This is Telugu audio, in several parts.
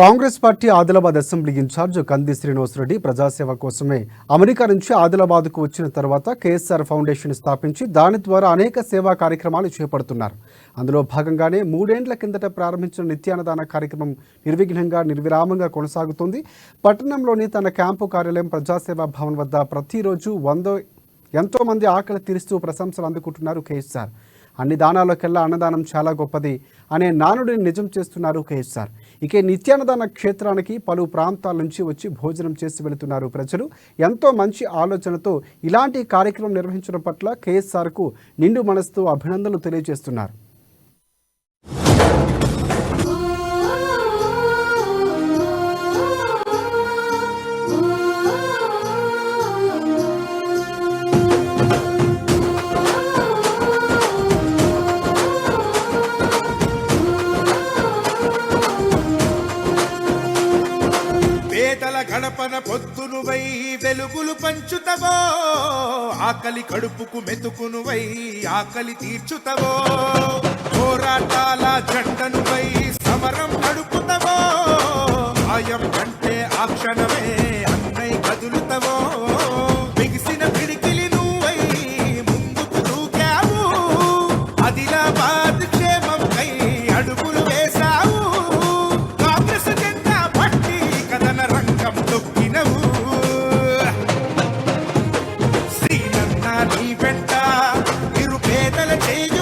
Congress party Adilabad assembly in-charge Kandi Srinivasa Reddy ప్రజాసేవ కోసమే అమెరికా నుంచి ఆదిలాబాద్కు వచ్చిన తర్వాత కేఎస్ఆర్ ఫౌండేషన్ స్థాపించి దాని ద్వారా అనేక సేవా కార్యక్రమాలు చేపడుతున్నారు. అందులో భాగంగానే మూడేండ్ల కిందట ప్రారంభించిన నిత్యాన్నదాన కార్యక్రమం నిర్విఘ్నంగా నిర్విరామంగా కొనసాగుతుంది. పట్టణంలోని తన క్యాంపు కార్యాలయం ప్రజాసేవా భవన్ వద్ద ప్రతిరోజు వందో ఎంతో మంది ఆకలి తీరుస్తూ ప్రశంసలు అందుకుంటున్నారు కేఎస్ఆర్. అన్ని దానాలకెల్లా అన్నదానం చాలా గొప్పది. అనే నానుడిని నిజం చేస్తున్నారు కేఎస్ఆర్ ఇక నిత్యానదాన క్షేత్రానికి పలు ప్రాంతాల నుంచి వచ్చి భోజనం చేసి వెళుతున్నారు ప్రజలు. ఎంతో మంచి ఆలోచనతో ఇలాంటి కార్యక్రమం నిర్వహించడం పట్ల కేఎస్ఆర్కు నిండు మనసుతో అభినందనలు తెలియజేస్తున్నారు. గడపన పొద్దును వై వెలుగులు పంచుతవో ఆకలి కడుపుకు మెతుకును వై ఆకలి తీర్చుతవో. పోరాటాల జెండను వై సమరం నడుపుతవో. భయం Hey,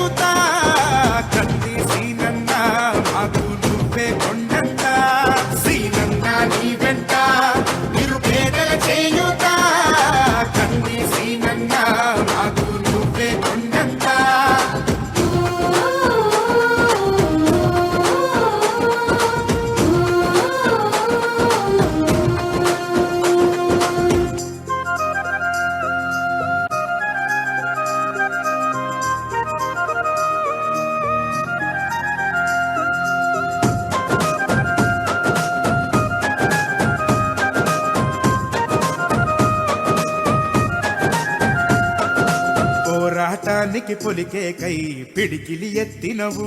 పోరాటానికి పొలికేకై పిడికిలి ఎత్తినవు.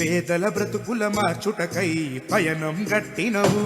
పేదల బ్రతుకుల మార్చుటకై పయనం గట్టినవు.